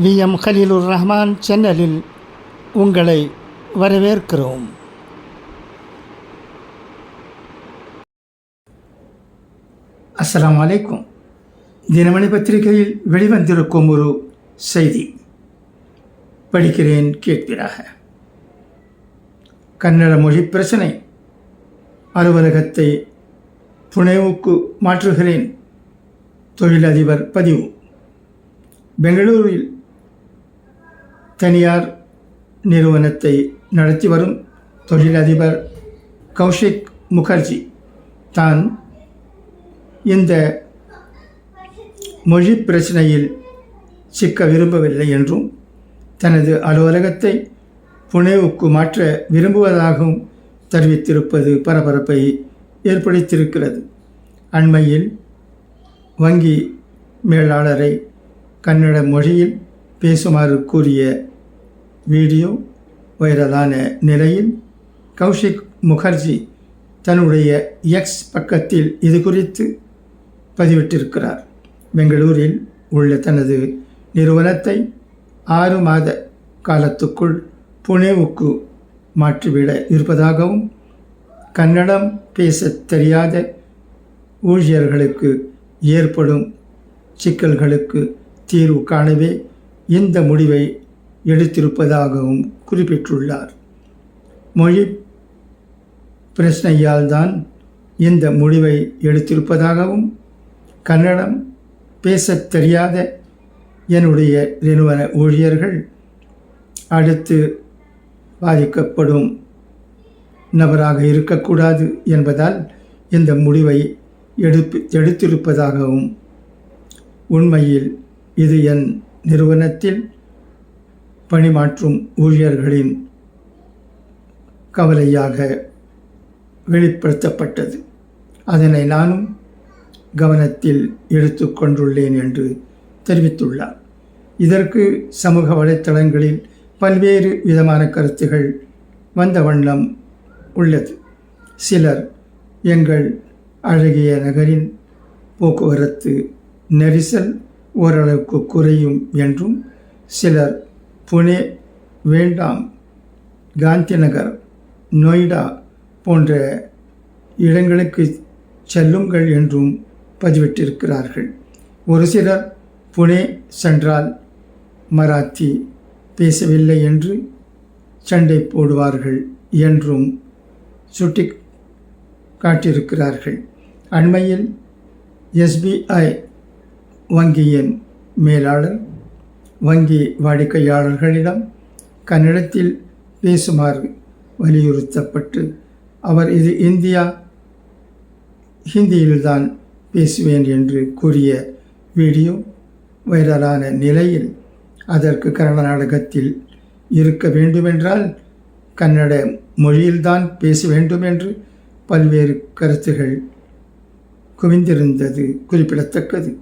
We. M. Khaleelur Rahman சேனலில் உங்களை வரவேற்கிறோம். அஸ்லாம் வலைக்கும் தினமணி பத்திரிகையில் வெளிவந்திருக்கும் ஒரு செய்தி. படிக்கிறேன் கேட்கிறாக கன்னட மொழி பிரச்சனை. அலுவலகத்தை புனேவுக்கு மாற்றுகிறேன். தொழிலதிபர் பதிவு. பெங்களூரில் தனியார் நிறுவனத்தை நடத்தி வரும் தொழிலதிபர் கௌஷிக் முகர்ஜி. தான் இந்த மொழி பிரச்சனையில் சிக்க விரும்பவில்லை என்றும் தனது அலுவலகத்தை புனேவுக்கு மாற்ற விரும்புவதாகவும் தெரிவித்திருப்பது பரபரப்பை ஏற்படுத்தியிருக்கிறது. அண்மையில் வங்கி மேலாளரை கன்னட மொழியில் பேசுமாறு கூறிய வீடியோ வைரலான நிலையில் கௌஷிக் முகர்ஜி தன்னுடைய எக்ஸ் பக்கத்தில் இது குறித்து பதிவிட்டிருக்கிறார். பெங்களூரில் உள்ள தனது நிறுவனத்தை ஆறு மாத காலத்துக்குள் புனேவுக்கு மாற்றிவிட இருப்பதாகவும் கன்னடம் பேசத் தெரியாத ஊழியர்களுக்கு ஏற்படும் சிக்கல்களுக்கு தீர்வு காணவே இந்த முடிவை எடுத்திருப்பதாகவும் குறிப்பிட்டுள்ளார். மொழி பிரச்சனையால் தான் இந்த முடிவை எடுத்திருப்பதாகவும் கன்னடம் பேசத் தெரியாத என்னுடைய நிறுவன ஊழியர்கள் அடுத்து பாதிக்கப்படும் நபராக இருக்கக்கூடாது என்பதால் இந்த முடிவை எடுப்பு எடுத்திருப்பதாகவும் உண்மையில் இது என் நிறுவனத்தில் பணிமாற்றும் ஊழியர்களின் கவலையாக வெளிப்படுத்தப்பட்டது. அதனை நானும் கவனத்தில் எடுத்துக்கொண்டுள்ளேன் என்று தெரிவித்துள்ளார். இதற்கு சமூக வலைத்தளங்களில் பல்வேறு விதமான கருத்துகள் வந்த வண்ணம் உள்ளது. சிலர் எங்கள் அழகிய நகரின் போக்குவரத்து நெரிசல் ஓரளவுக்கு குறையும் என்றும் சிலர் புனே வேண்டாம் காந்தி நகர் நொய்டா போன்ற இடங்களுக்கு செல்லுங்கள் என்றும் பதிவிட்டிருக்கிறார்கள். ஒரு சிலர் புனே சென்றால் மராத்தி பேசவில்லை என்று சண்டை போடுவார்கள் என்றும் சுட்டி காட்டியிருக்கிறார்கள். அண்மையில் எஸ்பிஐ வங்கியின் மேலாளர் வங்கி வாடிக்கையாளர்களிடம் கன்னடத்தில் பேசுமாறு வலியுறுத்தப்பட்டு அவர் இது இந்தியா ஹிந்தியில்தான் பேசுவேன் என்று கூறிய வீடியோ வைரலான நிலையில் அதற்கு கர்நாடகத்தில் இருக்க வேண்டுமென்றால் கன்னட மொழியில்தான் பேச வேண்டும் என்று பல்வேறு கருத்துகள் குவிந்திருந்தது குறிப்பிடத்தக்கது.